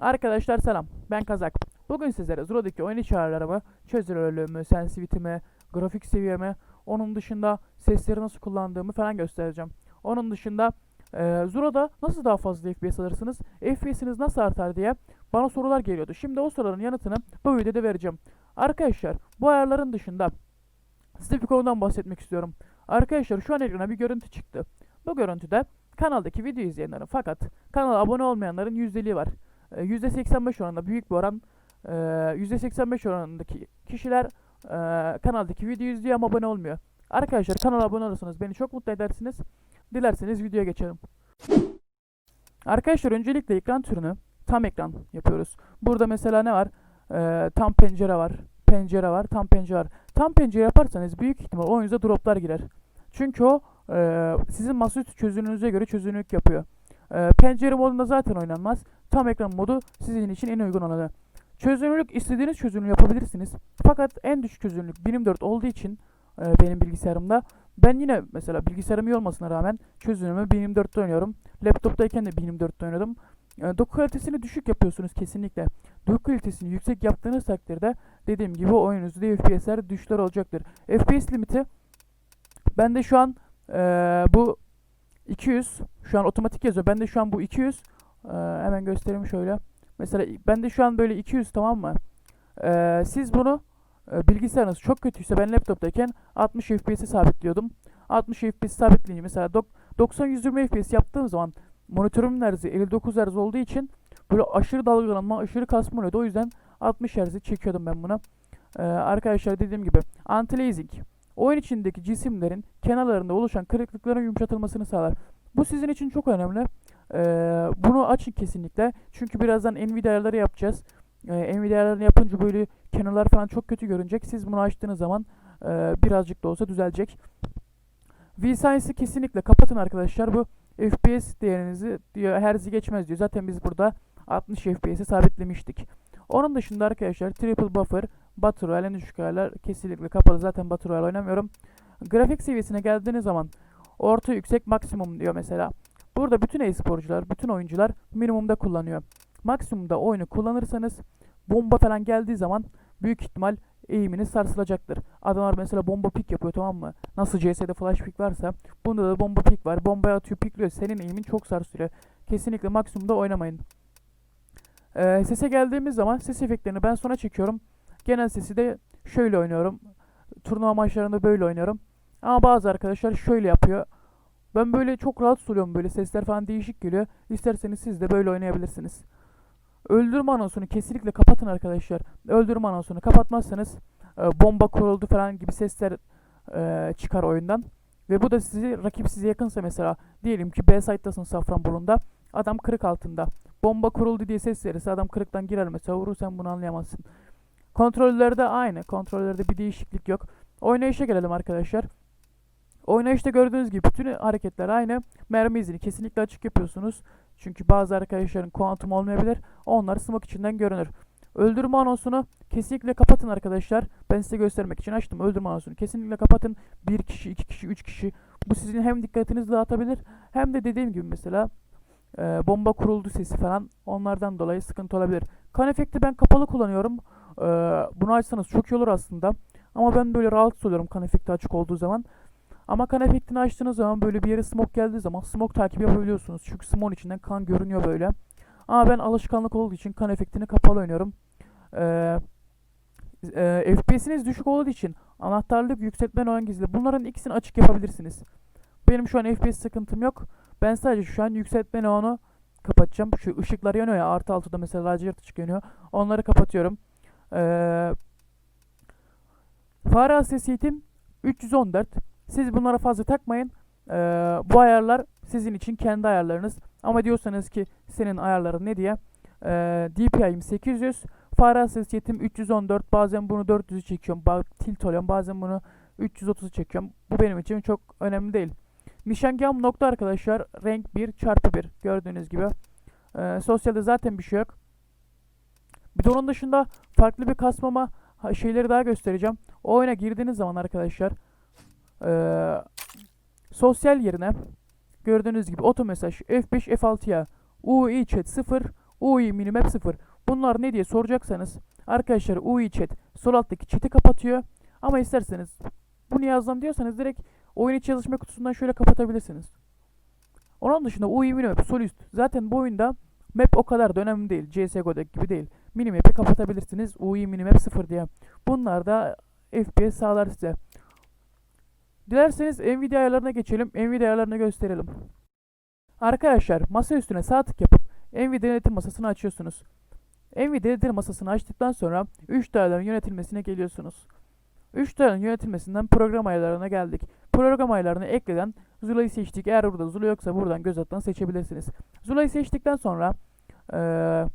Arkadaşlar selam, ben Kazak. Bugün sizlere Zuro'daki oyun içi ayarlarımı, çözünürlüğümü, sensitivity'mi, grafik seviyemi, onun dışında sesleri nasıl kullandığımı falan göstereceğim. Onun dışında eee Zuro'da nasıl daha fazla FPS alırsınız, FPS'iniz nasıl artar diye bana sorular geliyordu. Şimdi o soruların yanıtını bu videoda vereceğim. Arkadaşlar bu ayarların dışında size bir konudan bahsetmek istiyorum. Arkadaşlar şu an ekrana bir görüntü çıktı. Bu görüntüde kanaldaki video izleyenlerin fakat kanala abone olmayanların yüzdeliği var. Ee, %85 oranında büyük bir oran ee, %85 oranındaki kişiler ee, kanaldaki videoyu izliyor ama abone olmuyor. Arkadaşlar kanala abone olursanız beni çok mutlu edersiniz. Dilerseniz videoya geçelim. Arkadaşlar öncelikle ekran türünü tam ekran yapıyoruz. Burada mesela ne var? Ee, tam pencere var. Pencere var. Tam pencere var. Tam pencere yaparsanız büyük ihtimal oyunuza droplar girer. Çünkü o ee, sizin masaüstü çözünürlüğünüze göre çözünürlük yapıyor. Ee, pencere modunda zaten oynanmaz. Tam ekran modu sizin için en uygun olanı. Çözünürlük istediğiniz çözünürlüğü yapabilirsiniz. Fakat en düşük çözünürlük 1024 olduğu için e, benim bilgisayarımda ben yine mesela bilgisayarım iyi olmasına rağmen çözünürlüğümü 1024'te oynuyorum. Laptoptayken de 1024'te oynadım. E, doku kalitesini düşük yapıyorsunuz kesinlikle. Doku kalitesini yüksek yaptığınız takdirde dediğim gibi oyununuzda FPS'ler düşler olacaktır. FPS limiti bende şu an e, bu 200 şu an otomatik yazıyor. Bende şu an bu 200 Ee, hemen göstereyim şöyle. Mesela bende şu an böyle 200 tamam mı? Ee, siz bunu e, bilgisayarınız çok kötüyse ben laptoptayken 60 FPS'i sabitliyordum. 60 FPS sabitleyince mesela dok- 90-120 FPS yaptığım zaman monitörüm neredeyse 59 Hz olduğu için böyle aşırı dalgalanma, aşırı kasma oluyordu. O yüzden 60 Hz'i çekiyordum ben buna. Ee, arkadaşlar dediğim gibi anti-aliasing oyun içindeki cisimlerin kenarlarında oluşan kırıklıkların yumuşatılmasını sağlar. Bu sizin için çok önemli. Ee, bunu açın kesinlikle. Çünkü birazdan Nvidia ayarları yapacağız. Ee, Nvidia ayarlarını yapınca böyle kenarlar falan çok kötü görünecek. Siz bunu açtığınız zaman e, birazcık da olsa düzelecek. VSense'i kesinlikle kapatın arkadaşlar. Bu FPS değerinizi diyor herzi geçmez diyor. Zaten biz burada 60 FPS'i sabitlemiştik. Onun dışında arkadaşlar triple buffer, battle royale en düşük ayarlar kesinlikle kapalı. Zaten battle royale oynamıyorum. Grafik seviyesine geldiğiniz zaman orta yüksek maksimum diyor mesela. Burada bütün e-sporcular, bütün oyuncular minimumda kullanıyor. Maksimumda oyunu kullanırsanız bomba falan geldiği zaman büyük ihtimal eğiminiz sarsılacaktır. Adamlar mesela bomba pik yapıyor tamam mı? Nasıl CS'de flash pik varsa bunda da bomba pik var. Bombaya atıyor pikliyor. Senin eğimin çok sarsılıyor. Kesinlikle maksimumda oynamayın. Ee, sese geldiğimiz zaman ses efektlerini ben sona çekiyorum. Genel sesi de şöyle oynuyorum. Turnuva maçlarında böyle oynuyorum. Ama bazı arkadaşlar şöyle yapıyor. Ben böyle çok rahat oluyorum böyle sesler falan değişik geliyor. İsterseniz siz de böyle oynayabilirsiniz. Öldürme anonsunu kesinlikle kapatın arkadaşlar. Öldürme anonsunu kapatmazsanız e, bomba kuruldu falan gibi sesler e, çıkar oyundan. Ve bu da sizi rakip size yakınsa mesela diyelim ki B site'dasın Safranbolu'nda adam kırık altında. Bomba kuruldu diye ses verirse adam kırıktan girer mesela vurur sen bunu anlayamazsın. Kontrollerde aynı. Kontrollerde bir değişiklik yok. Oynayışa gelelim arkadaşlar. Oynayışta gördüğünüz gibi bütün hareketler aynı. Mermi izini kesinlikle açık yapıyorsunuz. Çünkü bazı arkadaşların kuantum olmayabilir. Onlar smoke içinden görünür. Öldürme anonsunu kesinlikle kapatın arkadaşlar. Ben size göstermek için açtım. Öldürme anonsunu kesinlikle kapatın. Bir kişi, iki kişi, üç kişi. Bu sizin hem dikkatinizi dağıtabilir hem de dediğim gibi mesela e, bomba kuruldu sesi falan onlardan dolayı sıkıntı olabilir. Kan efekti ben kapalı kullanıyorum. E, bunu açsanız çok iyi olur aslında. Ama ben böyle rahatsız oluyorum kan efekti açık olduğu zaman. Ama kan efektini açtığınız zaman böyle bir yere smoke geldiği zaman smoke takip yapabiliyorsunuz. Çünkü smoke'un içinden kan görünüyor böyle. Ama ben alışkanlık olduğu için kan efektini kapalı oynuyorum. Ee, e, FPS'iniz düşük olduğu için anahtarlık, yükseltme oran gizli. Bunların ikisini açık yapabilirsiniz. Benim şu an FPS sıkıntım yok. Ben sadece şu an yükseltme neonu kapatacağım. Şu ışıklar yanıyor ya artı altıda mesela lacivert ışık yanıyor. Onları kapatıyorum. Ee, fare hassasiyetim 314. Siz bunlara fazla takmayın. Ee, bu ayarlar sizin için kendi ayarlarınız. Ama diyorsanız ki senin ayarların ne diye? Ee, DPI'm 800. Fare hassasiyetim 314. Bazen bunu 400'ü çekiyorum. Ba tilt oluyorum. Bazen bunu 330'u çekiyorum. Bu benim için çok önemli değil. Nişangahım nokta arkadaşlar. Renk 1 çarpı 1. Gördüğünüz gibi. Ee, sosyalde zaten bir şey yok. Bir de onun dışında farklı bir kasmama şeyleri daha göstereceğim. O oyuna girdiğiniz zaman arkadaşlar ee, sosyal yerine gördüğünüz gibi oto mesaj F5 F6'ya UI chat 0 UI minimap 0. Bunlar ne diye soracaksanız arkadaşlar UI chat sol alttaki chat'i kapatıyor. Ama isterseniz bunu yazdım diyorsanız direkt oyun içi yazışma kutusundan şöyle kapatabilirsiniz. Onun dışında UI minimap sol üst. Zaten bu oyunda map o kadar da önemli değil. CSGO'daki gibi değil. Minimap'i kapatabilirsiniz. UI minimap 0 diye. Bunlar da FPS sağlar size. Dilerseniz Nvidia ayarlarına geçelim. Nvidia ayarlarını gösterelim. Arkadaşlar masa üstüne sağ tık yapıp Nvidia yönetim masasını açıyorsunuz. Nvidia yönetim masasını açtıktan sonra 3 ayarların yönetilmesine geliyorsunuz. 3 ayarların yönetilmesinden program ayarlarına geldik. Program ayarlarını ekleden Zula'yı seçtik. Eğer burada Zula yoksa buradan göz altından seçebilirsiniz. Zula'yı seçtikten sonra eee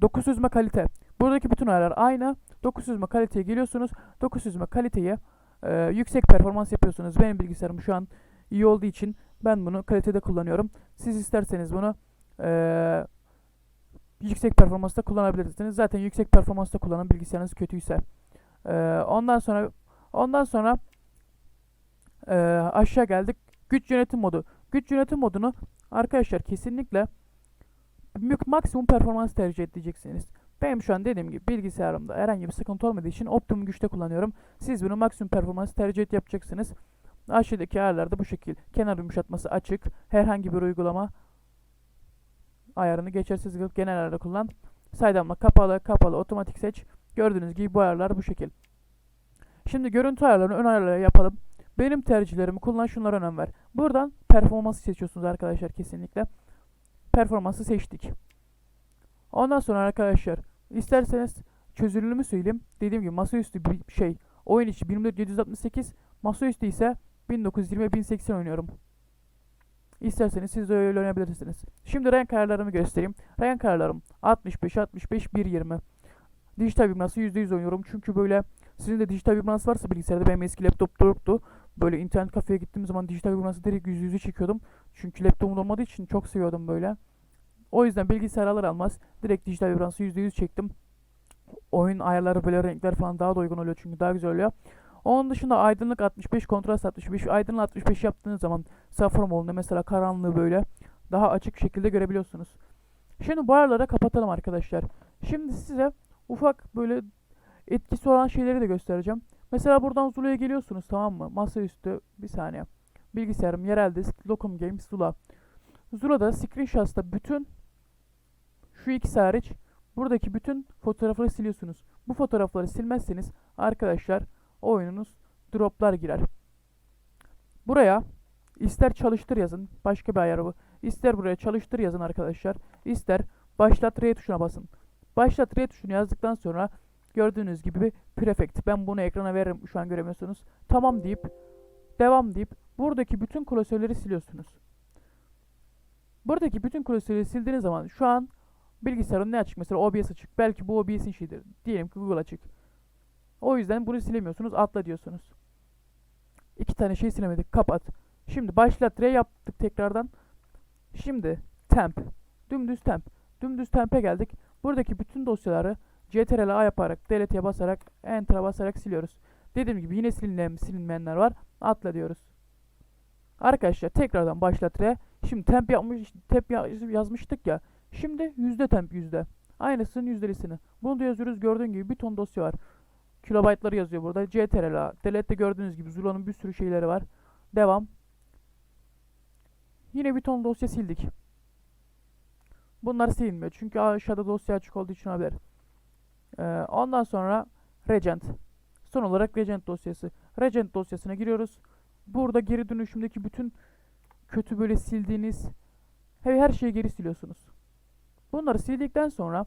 9 süzme kalite. Buradaki bütün ayarlar aynı. 9 süzme kaliteye geliyorsunuz. 9 süzme kaliteyi eee, yüksek performans yapıyorsunuz. Benim bilgisayarım şu an iyi olduğu için ben bunu kalitede kullanıyorum. Siz isterseniz bunu eee, yüksek performansta kullanabilirsiniz. Zaten yüksek performansta kullanan bilgisayarınız kötüyse. Eee, ondan sonra ondan sonra eee, aşağı geldik. Güç yönetim modu. Güç yönetim modunu arkadaşlar kesinlikle maksimum performans tercih edeceksiniz. Benim şu an dediğim gibi bilgisayarımda herhangi bir sıkıntı olmadığı için optimum güçte kullanıyorum. Siz bunu maksimum performans tercih yapacaksınız. Aşağıdaki ayarlarda bu şekil. Kenar yumuşatması açık. Herhangi bir uygulama ayarını geçersiz kılıp genel ayarda kullan. Saydamla kapalı, kapalı, otomatik seç. Gördüğünüz gibi bu ayarlar bu şekil. Şimdi görüntü ayarlarını ön ayarları yapalım. Benim tercihlerimi kullan şunlara önem ver. Buradan performansı seçiyorsunuz arkadaşlar kesinlikle. Performansı seçtik. Ondan sonra arkadaşlar isterseniz çözünürlüğümü söyleyeyim. Dediğim gibi masaüstü bir şey oyun içi 24768 masaüstü ise 1920 1080 oynuyorum. İsterseniz siz de öyle oynayabilirsiniz. Şimdi renk ayarlarımı göstereyim. Renk ayarlarım 65 65 120. Dijital vibransı %100 oynuyorum çünkü böyle sizin de dijital vibrans varsa bilgisayarda benim eski laptopta yoktu. Böyle internet kafeye gittiğim zaman dijital vibransı direkt yüz yüze çekiyordum. Çünkü laptopum olmadığı için çok seviyordum böyle. O yüzden bilgisayar alır almaz direkt dijital vibransı %100 çektim. Oyun ayarları böyle renkler falan daha da uygun oluyor çünkü daha güzel oluyor. Onun dışında aydınlık 65, kontrast 65. Aydınlık 65 yaptığınız zaman sıfır modunda mesela karanlığı böyle daha açık şekilde görebiliyorsunuz. Şimdi bu ayarları kapatalım arkadaşlar. Şimdi size ufak böyle etkisi olan şeyleri de göstereceğim. Mesela buradan Zula'ya geliyorsunuz tamam mı? Masaüstü bir saniye. Bilgisayarım yerel disk, Locum Games, Zula. Zula'da screenshot'ta bütün şu ikisi hariç buradaki bütün fotoğrafları siliyorsunuz. Bu fotoğrafları silmezseniz arkadaşlar oyununuz droplar girer. Buraya ister çalıştır yazın. Başka bir ayarı bu. İster buraya çalıştır yazın arkadaşlar. İster başlat R tuşuna basın. Başlat R tuşunu yazdıktan sonra gördüğünüz gibi bir prefect. Ben bunu ekrana veririm. Şu an göremiyorsunuz. Tamam deyip devam deyip buradaki bütün klasörleri siliyorsunuz. Buradaki bütün klasörleri sildiğiniz zaman şu an bilgisayarın ne açık? Mesela OBS açık. Belki bu OBS'in şeyidir. Diyelim ki Google açık. O yüzden bunu silemiyorsunuz. Atla diyorsunuz. İki tane şey silemedik. Kapat. Şimdi başlat R yaptık tekrardan. Şimdi temp. Dümdüz temp. Dümdüz temp'e geldik. Buradaki bütün dosyaları CTRL A yaparak, delete'ye basarak, enter'a basarak siliyoruz. Dediğim gibi yine silinmeyen, silinmeyenler var. Atla diyoruz. Arkadaşlar tekrardan başlat R. Şimdi temp yapmış, temp ya- yazmıştık ya. Şimdi yüzde temp yüzde. Aynısının yüzdelisini. Bunu da yazıyoruz. Gördüğün gibi bir ton dosya var. Kilobaytları yazıyor burada. CTRL. Delete'de gördüğünüz gibi Zula'nın bir sürü şeyleri var. Devam. Yine bir ton dosya sildik. Bunlar silinmiyor. Çünkü aşağıda dosya açık olduğu için haber. Ee, ondan sonra Regent. Son olarak Regent dosyası. Regent dosyasına giriyoruz. Burada geri dönüşümdeki bütün kötü böyle sildiğiniz her, her şeyi geri siliyorsunuz. Bunları sildikten sonra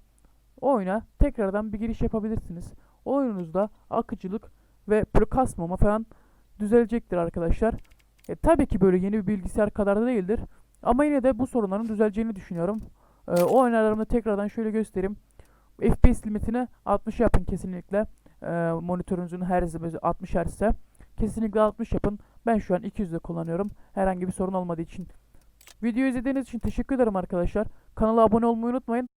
oyuna tekrardan bir giriş yapabilirsiniz. Oyununuzda akıcılık ve böyle kasmama falan düzelecektir arkadaşlar. E, tabii ki böyle yeni bir bilgisayar kadar da değildir. Ama yine de bu sorunların düzeleceğini düşünüyorum. E, o oyunlarımda tekrardan şöyle göstereyim. FPS limitini 60 yapın kesinlikle. E, monitörünüzün her 60 Hz kesinlikle 60 yapın. Ben şu an 200'de kullanıyorum. Herhangi bir sorun olmadığı için. Videoyu izlediğiniz için teşekkür ederim arkadaşlar. Kanala abone olmayı unutmayın.